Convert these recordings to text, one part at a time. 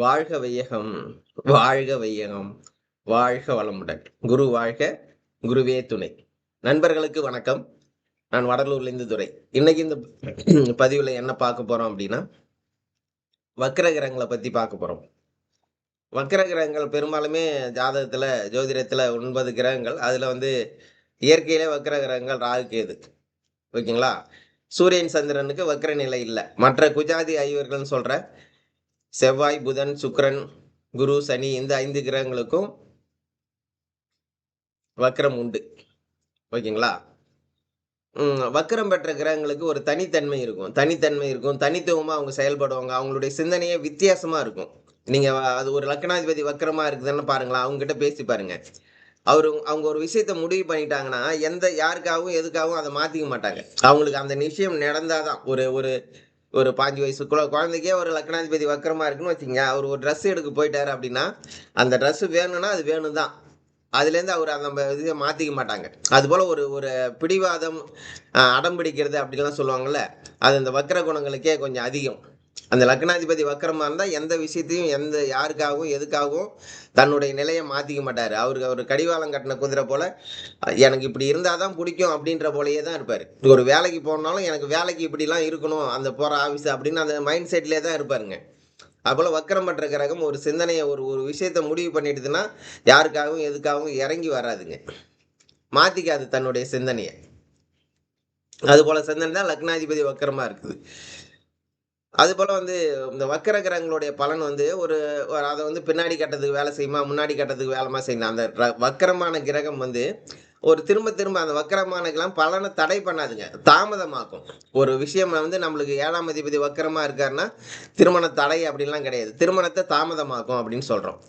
வாழ்க வையகம் வாழ்க வையகம் வாழ்க வளமுடன். குரு வாழ்க குருவே துணை. நண்பர்களுக்கு வணக்கம். நான் வடலூர்லேருந்து துறை இன்னைக்கு இந்த பதிவில் என்ன பார்க்க போகிறோம் அப்படின்னா வக்ர கிரகங்களை பற்றி பார்க்க போகிறோம் வக்ர கிரகங்கள் பெரும்பாலுமே ஜாதகத்தில் ஜோதிடத்தில் ஒன்பது கிரகங்கள். அதில் வந்து இயற்கையிலே வக்ர கிரகங்கள் ராகு கேது. ஓகேங்களா? சூரியன் சந்திரனுக்கு வக்ர நிலை இல்லை. மற்ற குஜாதி ஐவர்கள்னு சொல்கிற செவ்வாய் புதன் சுக்கரன் குரு சனி இந்த ஐந்து கிரகங்களுக்கும் வக்கரம் உண்டு. ஓகேங்களா? வக்கரம் பெற்ற கிரகங்களுக்கு ஒரு தனித்தன்மை இருக்கும். தனித்தன்மை இருக்கும். தனித்துவமாக அவங்க செயல்படுவாங்க. அவங்களுடைய சிந்தனையே வித்தியாசமாக இருக்கும். நீங்கள் அது ஒரு லக்னாதிபதி வக்கரமாக இருக்குதுன்னு பாருங்களேன். அவங்ககிட்ட பேசி பாருங்க. அவர் அவங்க ஒரு விஷயத்த முடிவு பண்ணிட்டாங்கன்னா எந்த யாருக்காகவும் எதுக்காகவும் அதை மாற்றிக்க மாட்டாங்க. அவங்களுக்கு அந்த நிச்சயம் நடந்தாதான். ஒரு ஒரு ஒரு பாஞ்சு வயசு குழந்தைக்கே ஒரு லக்னாதிபதி வக்கரமாக இருக்குன்னு வச்சுங்க அவர் ஒரு ட்ரெஸ் எடுக்க போயிட்டார் அப்படின்னா அந்த ட்ரெஸ்ஸு வேணும்னா அது வேணும் தான் அதுலேருந்து அவர் அந்த இதை மாற்றிக்க மாட்டாங்க. அதுபோல் ஒரு ஒரு பிடிவாதம் அடம் பிடிக்கிறது அப்படிலாம் சொல்லுவாங்கள்ல அது இந்த வக்கர குணங்களுக்கே கொஞ்சம் அதிகம். அந்த லக்னாதிபதி வக்கரமாக இருந்தால் எந்த விஷயத்தையும் எந்த யாருக்காகவும் எதுக்காகவும் தன்னுடைய நிலையை மாற்றிக்க மாட்டார். அவருக்கு அவர் கடிவாளம் கட்டின குதிரை போல் எனக்கு இப்படி இருந்தால் தான் பிடிக்கும் அப்படின்ற போலயே தான் இருப்பார். ஒரு வேலைக்கு போனாலும் எனக்கு வேலைக்கு இப்படிலாம் இருக்கணும் அந்த போகிற ஆஃபீஸ் அப்படின்னு அந்த மைண்ட் செட்லேயே தான் இருப்பாருங்க. அதுபோல் வக்கரம் பண்ணுற கிரகம் ஒரு சிந்தனையை ஒரு ஒரு விஷயத்தை முடிவு பண்ணிடுதுன்னா யாருக்காகவும் எதுக்காகவும் இறங்கி வராதுங்க. மாற்றிக்காது தன்னுடைய சிந்தனையை. அதுபோல் சிந்தனை தான் லக்னாதிபதி வக்கரமாக இருக்குது. அதுபோல் வந்து இந்த வக்கர கிரகங்களுடைய பலன் வந்து ஒரு அதை வந்து பின்னாடி கட்டத்துக்கு வேலை செய்யுமா முன்னாடி கட்டத்துக்கு வேலைமா செய்யணும் அந்த வக்கரமான கிரகம் வந்து ஒரு திரும்ப திரும்ப அந்த வக்கரமானக்கெல்லாம் பலனை தடை பண்ணாதுங்க. தாமதமாக்கும். ஒரு விஷயம் வந்து நம்மளுக்கு ஏழாம் அதிபதி வக்கரமாக இருக்காருன்னா திருமண தடை அப்படின்லாம் கிடையாது. திருமணத்தை தாமதமாக்கும் அப்படின்னு சொல்கிறோம்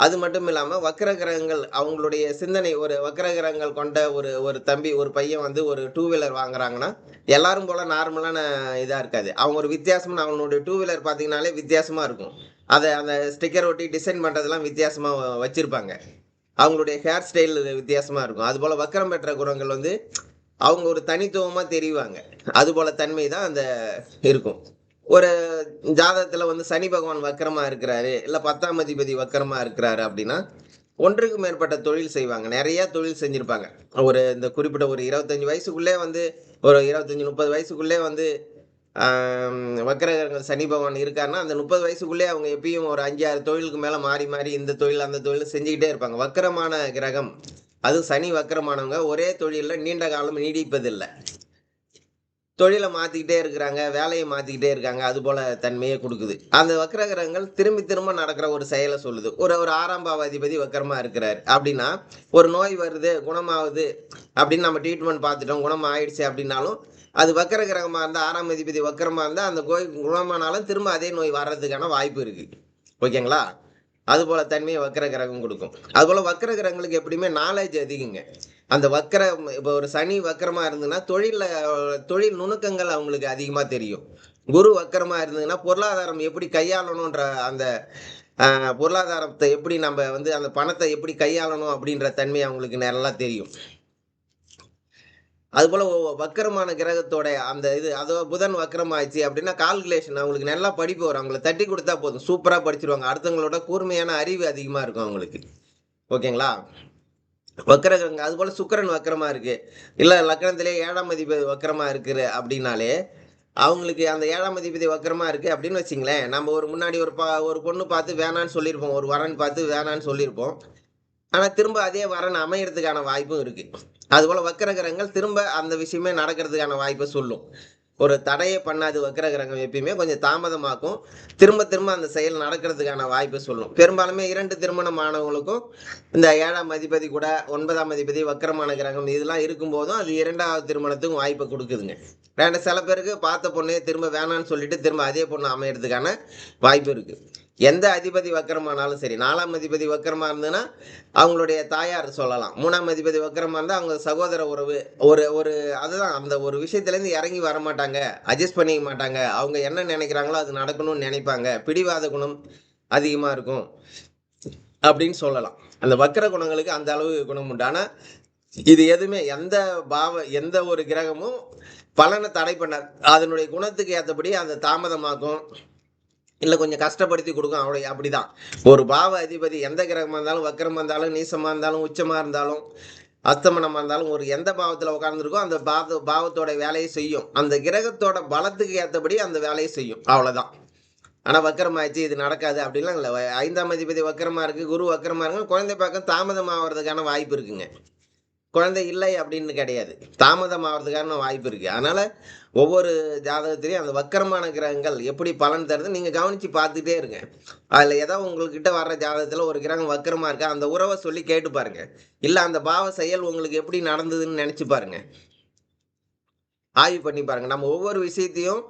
அது மட்டும் இல்லாமல் வக்கர கிரகங்கள் அவங்களுடைய சிந்தனை ஒரு வக்கர கிரகங்கள் கொண்ட ஒரு ஒரு தம்பி ஒரு பையன் வந்து ஒரு டூ வீலர் வாங்குறாங்கன்னா எல்லாரும் போல நார்மலான இதாக இருக்காது. அவங்க ஒரு வித்தியாசமான அவங்களுடைய டூ வீலர் பார்த்தீங்கனாலே வித்தியாசமாக இருக்கும். அதை அந்த ஸ்டிக்கர் ஒட்டி டிசைன் பண்ணுறதெல்லாம் வித்தியாசமாக வச்சுருப்பாங்க. அவங்களுடைய ஹேர் ஸ்டைல் வித்தியாசமாக இருக்கும். அதுபோல் வக்கரம் பெற்ற குரங்கள் வந்து அவங்க ஒரு தனித்துவமாக தெரிவாங்க. அதுபோல் தன்மை தான் அந்த இருக்கும். ஒரு ஜாதகத்தில் வந்து சனி பகவான் வக்கரமாக இருக்கிறாரு இல்லை பத்தாம் அதிபதி வக்கரமாக இருக்கிறாரு அப்படின்னா ஒன்றுக்கு மேற்பட்ட தொழில் செய்வாங்க. நிறைய தொழில் செஞ்சுருப்பாங்க. ஒரு இந்த குறிப்பிட்ட ஒரு இருபத்தஞ்சி வயசுக்குள்ளே வந்து ஒரு இருபத்தஞ்சி முப்பது வயசுக்குள்ளே வந்து வக்கரகரங்கள் சனி பகவான் இருக்காருன்னா அந்த முப்பது வயசுக்குள்ளே அவங்க எப்பயும் ஒரு அஞ்சு ஆறு தொழிலுக்கு மேலே மாறி மாறி இந்த தொழில் அந்த தொழில் செஞ்சுக்கிட்டே இருப்பாங்க. வக்கரமான கிரகம். அது சனி வக்கரமானவங்க ஒரே தொழிலில் நீண்ட காலம் நீடிப்பதில்லை. தொழிலை மாற்றிக்கிட்டே இருக்கிறாங்க வேலையை மாற்றிக்கிட்டே இருக்காங்க அது போல தன்மையை கொடுக்குது. அந்த வக்கரகிரகங்கள் திரும்பி திரும்ப நடக்கிற ஒரு செயலை சொல்லுது. ஒரு ஒரு ஆறாம் பாவாதிபதி இருக்கிறார். அப்படின்னா ஒரு நோய் வருது குணமாகுது அப்படின்னு நம்ம ட்ரீட்மெண்ட் பார்த்துட்டோம் குணம் ஆயிடுச்சு அப்படின்னாலும் அது வக்கர கிரகமாக இருந்தால் ஆறாம் அதிபதி வக்கரமாக இருந்தால் அந்த கோய் குணமானாலும் திரும்ப அதே நோய் வர்றதுக்கான வாய்ப்பு இருக்குது ஓகேங்களா? அதுபோல் தன்மையை வக்கர கிரகம் கொடுக்கும். அதுபோல் வக்கர கிரகங்களுக்கு எப்படியுமே நாலேஜ் அதிகங்க. அந்த வக்கர இப்போ ஒரு சனி வக்கரமாக இருந்ததுன்னா தொழிலில் தொழில் நுணுக்கங்கள் அவங்களுக்கு அதிகமாக தெரியும். குரு வக்கரமாக இருந்ததுன்னா பொருளாதாரம் எப்படி கையாளணுன்ற அந்த பொருளாதாரத்தை எப்படி நம்ம வந்து அந்த பணத்தை எப்படி கையாளணும் அப்படின்ற தன்மை அவங்களுக்கு நல்லா தெரியும். அதுபோல் ஒ- வக்கரமான கிரகத்தோட அந்த இது அதோ புதன் வக்கரமாயிடுச்சு அப்படின்னா கால்குலேஷன் அவங்களுக்கு நல்லா படிப்பு வரும். அவங்கள தட்டி கொடுத்தா போதும். சூப்பராக படிச்சிருவாங்க. அடுத்தவங்களோட கூர்மையான அறிவு அதிகமாக இருக்கும் அவங்களுக்கு. ஓகேங்களா? வக்கரகிரங்க அதுபோல் சுக்கிரன் வக்கரமா இருக்கு. இல்லை லக்னத்திலே ஏழாம் அதிபதி வக்கரமா இருக்குது அப்படின்னாலே அவங்களுக்கு அந்த ஏழாம் அதிபதி வக்கரமா இருக்கு அப்படின்னு வச்சிங்களேன் நம்ம ஒரு முன்னாடி ஒரு பா ஒரு பொண்ணு பார்த்து வேணான்னு சொல்லியிருப்போம். ஒரு வரன் பார்த்து வேணான்னு சொல்லியிருப்போம். ஆனால் திரும்ப அதே வரன் அமையறதுக்கான வாய்ப்பும் இருக்கு. அதுபோல் வக்கரகிரகங்கள் திரும்ப அந்த விஷயமே நடக்கிறதுக்கான வாய்ப்பை சொல்லும். ஒரு தடையை பண்ணாது வக்கரகிரகம் எப்பயுமே கொஞ்சம் தாமதமாக்கும். திரும்ப திரும்ப அந்த செயல் நடக்கிறதுக்கான வாய்ப்பை சொல்லும். பெரும்பாலுமே இரண்டு திருமணம் ஆனவங்களுக்கும் இந்த ஏழாம் அதிபதி கூட ஒன்பதாம் அதிபதி வக்கரமான கிரகம் இதெல்லாம் இருக்கும்போதும் அது இரண்டாவது திருமணத்துக்கும் வாய்ப்பை கொடுக்குதுங்க. ரெண்டு சில பேருக்கு பார்த்த பொண்ணே திரும்ப வேணான்னு சொல்லிட்டு திரும்ப அதே பொண்ணு அமையறதுக்கான வாய்ப்பு இருக்குது எந்த அதிபதி வக்கரமானாலும் சரி நாலாம் அதிபதி வக்கரமா இருந்ததுன்னா அவங்களுடைய தாயார் சொல்லலாம். மூணாம் அதிபதி வக்கரமா இருந்தால் அவங்க சகோதர உறவு ஒரு ஒரு அதுதான் அந்த ஒரு விஷயத்துலேருந்து இறங்கி வர மாட்டாங்க அட்ஜஸ்ட் பண்ணிக்க மாட்டாங்க. அவங்க என்ன நினைக்கிறாங்களோ அது நடக்கணும்னு நினைப்பாங்க. பிடிவாத குணம் அதிகமாக இருக்கும் அப்படின்னு சொல்லலாம். அந்த வக்கர குணங்களுக்கு அந்த அளவு குணம் உண்டு. ஆனால் இது எதுவுமே எந்த பாவ எந்த ஒரு கிரகமும் பலனை தடை பண்ணாது. அதனுடைய குணத்துக்கு ஏற்றபடி அந்த தாமதமாக்கும். இல்லை கொஞ்சம் கஷ்டப்படுத்தி கொடுக்கும். அவ்வளோ அப்படிதான். ஒரு பாவ அதிபதி எந்த கிரகமாக இருந்தாலும் வக்கரமாக இருந்தாலும் நீசமாக இருந்தாலும் உச்சமாக இருந்தாலும் அஸ்தமனமாக இருந்தாலும் ஒரு எந்த பாவத்தில் உட்காந்துருக்கோ அந்த பாவ பாவத்தோட வேலையை செய்யும். அந்த கிரகத்தோட பலத்துக்கு ஏற்றபடி அந்த வேலையை செய்யும். அவ்வளோதான் ஆனால் வக்கரமாயிடுச்சு இது நடக்காது அப்படிலாம் இல்லை. வ- ஐந்தாம் அதிபதி வக்கரமாக இருக்குது குரு வக்கரமாக இருக்கு குழந்தை பார்க்க தாமதம் ஆகிறதுக்கான வாய்ப்பு இருக்குங்க. குழந்தை இல்லை அப்படின்னு கிடையாது. தாமதம் ஆகிறதுக்கான வாய்ப்பு இருக்குது அதனால் ஒவ்வொரு ஜாதகத்திலையும் அந்த வக்கரமான கிரகங்கள் எப்படி பலன் தருது நீங்கள் கவனித்து பார்த்துட்டே இருங்க. அதில் ஏதோ உங்கள்கிட்ட வர்ற ஜாதகத்தில் ஒரு கிரகம் வக்கரமாக இருக்கா? அந்த உறவை சொல்லி கேட்டு பாருங்கள் இல்லை அந்த பாவ செயல் உங்களுக்கு எப்படி நடந்ததுன்னு நினச்சி பாருங்கள் ஆய்வு பண்ணி பாருங்கள் நம்ம ஒவ்வொரு விஷயத்தையும்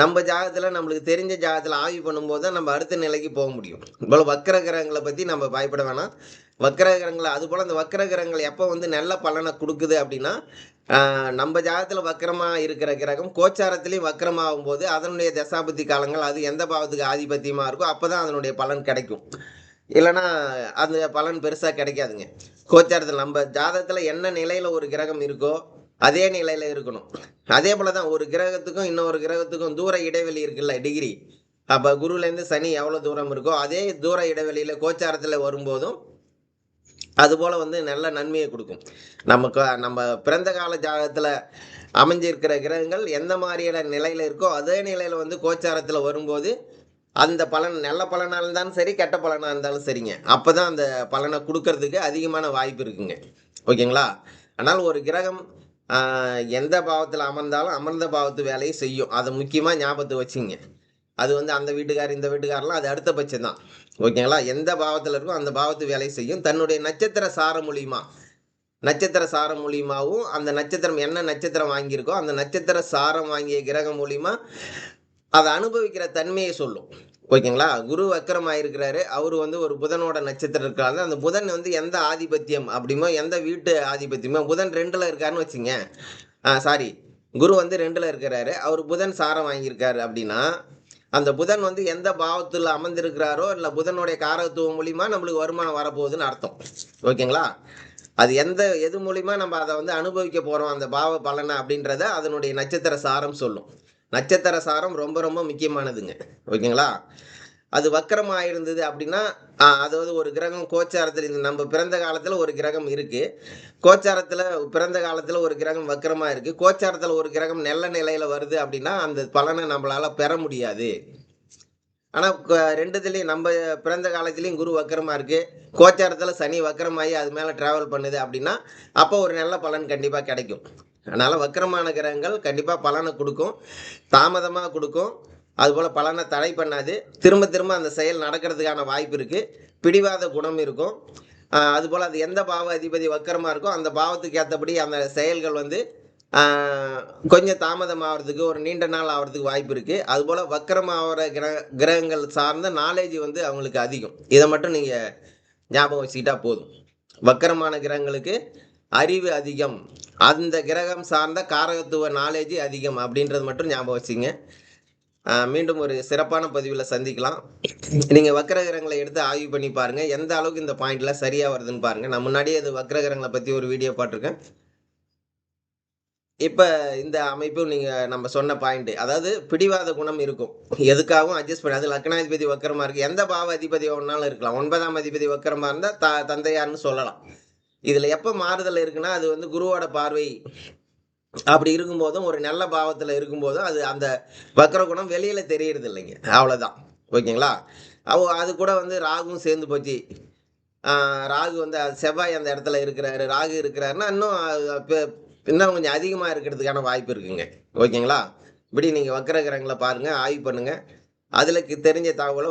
நம்ம ஜாதகத்தில் நம்மளுக்கு தெரிஞ்ச ஜாதகத்தில் ஆய்வு பண்ணும்போது தான் நம்ம அடுத்த நிலைக்கு போக முடியும். இவ்வளோ வக்கர கிரகங்களை பற்றி நம்ம பயப்பட வேணாம். வக்கரகிரகங்களை அதுபோல் அந்த வக்கர கிரகங்கள் எப்போ வந்து நல்ல பலனை கொடுக்குது அப்படின்னா நம்ம ஜாதகத்தில் வக்கரமாக இருக்கிற கிரகம் கோச்சாரத்துலேயும் வக்கரமாகும் போது அதனுடைய தசாபதி காலங்கள் அது எந்த பாவத்துக்கு ஆதிபத்தியமாக இருக்கோ அப்போ தான் அதனுடைய பலன் கிடைக்கும். இல்லைன்னா அந்த பலன் பெருசாக கிடைக்காதுங்க. கோச்சாரத்தில் நம்ம ஜாதகத்தில் என்ன நிலையில் ஒரு கிரகம் இருக்கோ அதே நிலையில் இருக்கணும். அதே போல் தான் ஒரு கிரகத்துக்கும் இன்னொரு கிரகத்துக்கும் தூர இடைவெளி இருக்குல்ல டிகிரி அப்போ குருலேருந்து சனி எவ்வளோ தூரம் இருக்கோ அதே தூர இடைவெளியில் கோச்சாரத்தில் வரும்போதும் அதுபோல் வந்து நல்ல நன்மையை கொடுக்கும். நமக்கு நம்ம பிறந்த கால ஜாதகத்தில் அமைஞ்சிருக்கிற கிரகங்கள் எந்த மாதிரியான நிலையில் இருக்கோ அதே நிலையில் வந்து கோச்சாரத்தில் வரும்போது அந்த பலன் நல்ல பலனாக இருந்தாலும் சரி கெட்ட பலனாக இருந்தாலும் சரிங்க. அப்போ தான் அந்த பலனை கொடுக்கறதுக்கு அதிகமான வாய்ப்பு இருக்குங்க. ஓகேங்களா? ஆனால் ஒரு கிரகம் எந்த பாவத்தில் அமர்ந்தாலும் அமர்ந்த பாவத்து வேலையை செய்யும். அதை முக்கியமாக ஞாபகத்தை வச்சுங்க. அது வந்து அந்த வீட்டுக்கார் இந்த வீட்டுக்காரெலாம் அது அடுத்த பட்சம் தான் ஓகேங்களா? எந்த பாவத்தில் இருக்கோ அந்த பாவத்து வேலை செய்யும். தன்னுடைய நட்சத்திர சாரம் மூலியமா. நட்சத்திர சாரம் மூலியமாகவும் அந்த நட்சத்திரம் என்ன நட்சத்திரம் வாங்கியிருக்கோ அந்த நட்சத்திர சாரம் வாங்கிய கிரகம் மூலியமா அதை அனுபவிக்கிற தன்மையை சொல்லும். ஓகேங்களா? குரு வக்கரமாயிருக்கிறாரு. அவர் வந்து ஒரு புதனோட நட்சத்திரம் இருக்காரு அந்த புதன் வந்து எந்த ஆதிபத்தியம் அப்படிமோ எந்த வீட்டு ஆதிபத்தியமோ புதன் ரெண்டில் இருக்காருன்னு வச்சுங்க சாரி குரு வந்து ரெண்டில் இருக்கிறாரு. அவர் புதன் சாரம் வாங்கியிருக்காரு அப்படின்னா அந்த புதன் வந்து எந்த பாவத்தில் அமர்ந்திருக்கிறாரோ இல்லை புதனுடைய காரகத்துவம் மூலிமா நம்மளுக்கு வருமானம் வரப்போகுதுன்னு அர்த்தம். ஓகேங்களா? அது எந்த எது மூலிமா நம்ம அதை வந்து அனுபவிக்க போகிறோம் அந்த பாவ பலனை அப்படின்றத அதனுடைய நட்சத்திர சாரம் சொல்லும். நட்சத்திர சாரம் ரொம்ப ரொம்ப முக்கியமானதுங்க. ஓகேங்களா? அது வக்கரமாக இருந்தது அப்படின்னா அதாவது ஒரு கிரகம் கோச்சாரத்தில் இருந்து நம்ம பிறந்த காலத்தில் ஒரு கிரகம் இருக்குது கோச்சாரத்தில் பிறந்த காலத்தில் ஒரு கிரகம் வக்கரமாக இருக்குது கோச்சாரத்தில் ஒரு கிரகம் நல்ல நிலையில் வருது அப்படின்னா அந்த பலனை நம்மளால் பெற முடியாது. ஆனால் ரெண்டுத்துலேயும் நம்ம பிறந்த காலத்துலேயும் குரு வக்கரமாக இருக்குது கோச்சாரத்தில் சனி வக்கரமாகி அது மேலே ட்ராவல் பண்ணுது அப்படின்னா அப்போ ஒரு நல்ல பலன் கண்டிப்பாக கிடைக்கும். அதனால் வக்கரமான கிரகங்கள் கண்டிப்பாக பலனை கொடுக்கும். தாமதமாக கொடுக்கும். அதுபோல் பலனை தடை பண்ணாது. திரும்ப திரும்ப அந்த செயல் நடக்கிறதுக்கான வாய்ப்பு இருக்குது பிடிவாத குணம் இருக்கும். அதுபோல் அது எந்த பாவ அதிபதி வக்கரமாக இருக்கோ அந்த பாவத்துக்கு ஏற்றபடி அந்த செயல்கள் வந்து கொஞ்சம் தாமதம் ஆகிறதுக்கு ஒரு நீண்ட நாள் ஆகிறதுக்கு வாய்ப்பு இருக்குது அதுபோல் வக்கரம் ஆகிற கிர கிரகங்கள் சார்ந்த நாலேஜ் வந்து அவங்களுக்கு அதிகம். இதை மட்டும் நீங்கள் ஞாபகம் வச்சுக்கிட்டா போதும். வக்கரமான கிரகங்களுக்கு அறிவு அதிகம். அந்த கிரகம் சார்ந்த காரகத்துவ நாலேஜ் அதிகம் அப்படின்றது மட்டும் ஞாபகம் வச்சுங்க. மீண்டும் ஒரு சிறப்பான பதிவில் சந்திக்கலாம். நீங்கள் வக்கர எடுத்து ஆய்வு பண்ணி பாருங்கள் எந்த அளவுக்கு இந்த பாயிண்ட்லாம் சரியாக வருதுன்னு பாருங்கள் நான் முன்னாடியே அது வக்கர பற்றி ஒரு வீடியோ போட்டிருக்கேன். இப்போ இந்த அமைப்பும் நீங்கள் நம்ம சொன்ன பாயிண்ட் அதாவது பிடிவாத குணம் இருக்கும். எதுக்காகவும் அட்ஜஸ்ட் பண்ணி அது லக்னாதிபதி வக்கரமாக இருக்குது எந்த பாவ அதிபதி ஒன்றாலும் இருக்கலாம். ஒன்பதாம் அதிபதி வக்கரமாக இருந்தால் த தந்தையார்னு சொல்லலாம். இதில் எப்போ மாறுதல் இருக்குன்னா அது வந்து குருவோட பார்வை அப்படி இருக்கும்போதும் ஒரு நல்ல பாவத்தில் இருக்கும்போதும் அது அந்த வக்கர குணம் வெளியில் தெரியறது இல்லைங்க அவ்வளோதான் ஓகேங்களா? அவ அது கூட வந்து ராகும் சேர்ந்து போச்சு. ராகு வந்து செவ்வாய் அந்த இடத்துல இருக்கிறாரு. ராகு இருக்கிறாருன்னா இன்னும் இன்னும் கொஞ்சம் அதிகமாக இருக்கிறதுக்கான வாய்ப்பு இருக்குங்க. ஓகேங்களா? இப்படி நீங்கள் வக்கர கிரகங்களை பாருங்கள் ஆய்வு பண்ணுங்கள் அதில் தெரிஞ்ச தகவலை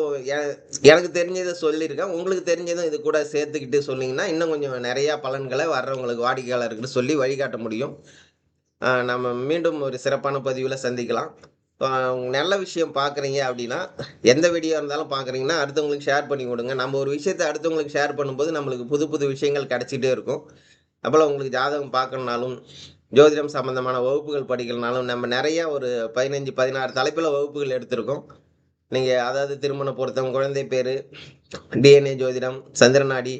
எனக்கு தெரிஞ்சதை சொல்லியிருக்கேன். உங்களுக்கு தெரிஞ்சதும் இது கூட சேர்த்துக்கிட்டு சொன்னீங்கன்னா இன்னும் கொஞ்சம் நிறையா பலன்களை வர்றவங்களுக்கு வாடிக்கையாளருக்கு சொல்லி வழிகாட்ட முடியும். நம்ம மீண்டும் ஒரு சிறப்பான பதிவில் சந்திக்கலாம். இப்போ நல்ல விஷயம் பார்க்குறீங்க அப்படின்னா எந்த வீடியோ இருந்தாலும் பார்க்குறீங்கன்னா அடுத்தவங்களுக்கு ஷேர் பண்ணி கொடுங்க. நம்ம ஒரு விஷயத்தை அடுத்தவங்களுக்கு ஷேர் பண்ணும்போது நம்மளுக்கு புது புது விஷயங்கள் கிடச்சிட்டே இருக்கும். அப்போல்லாம் உங்களுக்கு ஜாதகம் பார்க்கணுனாலும் ஜோதிடம் சம்மந்தமான வகுப்புகள் படிக்கிறனாலும் நம்ம நிறையா ஒரு பதினஞ்சு பதினாறு தலைப்பில் வகுப்புகள் எடுத்திருக்கோம். நீங்கள் அதாவது திருமண பொருத்தம் குழந்தை பேர் டிஎன்ஏ ஜோதிடம் சந்திரநாடி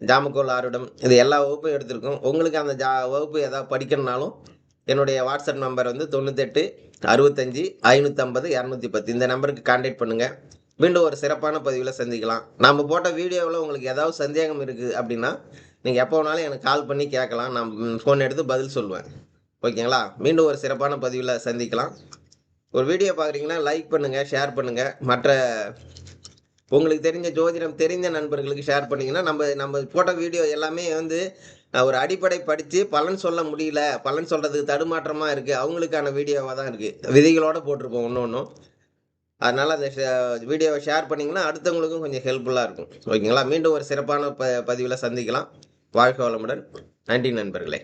ஜாமக்கோல் ஆருடம் இது எல்லா வகுப்பும் எடுத்திருக்கோம். உங்களுக்கு அந்த ஜா வகுப்பு ஏதாவது படிக்கணும்னாலும் என்னுடைய வாட்ஸ்அப் நம்பர் வந்து தொண்ணூத்தெட்டு அறுபத்தஞ்சி ஐநூற்றம்பது இரநூத்தி பத்து இந்த நம்பருக்கு கான்டாக்ட் பண்ணுங்கள் மீண்டும் ஒரு சிறப்பான பதிவில் சந்திக்கலாம். நம்ம போட்ட வீடியோவில் உங்களுக்கு ஏதாவது சந்தேகம் இருக்குது அப்படின்னா நீங்கள் எப்போ வேணாலும் எனக்கு கால் பண்ணி கேட்கலாம். நான் ஃபோன் எடுத்து பதில் சொல்லுவேன். ஓகேங்களா? மீண்டும் ஒரு சிறப்பான பதிவில் சந்திக்கலாம். ஒரு வீடியோ பார்க்குறீங்கன்னா லைக் பண்ணுங்கள் ஷேர் பண்ணுங்கள் மற்ற உங்களுக்கு தெரிஞ்ச ஜோதிடம் தெரிந்த நண்பர்களுக்கு ஷேர் பண்ணிங்கன்னா நம்ம நம்ம போட்ட வீடியோ எல்லாமே வந்து ஒரு அடிப்படை படித்து பலன் சொல்ல முடியல. பலன் சொல்கிறதுக்கு தடுமாற்றமாக இருக்குது அவங்களுக்கான வீடியோவாக தான் இருக்குது விதிகளோடு போட்டிருப்போம் ஒன்று ஒன்றும் அதனால் அந்த வீடியோவை ஷேர் பண்ணிங்கன்னா அடுத்தவங்களுக்கும் கொஞ்சம் ஹெல்ப்ஃபுல்லாக இருக்கும். ஓகேங்களா? மீண்டும் ஒரு சிறப்பான ப பதிவில் சந்திக்கலாம். வாழ்க வளமுடன். நன்றி நண்பர்களே.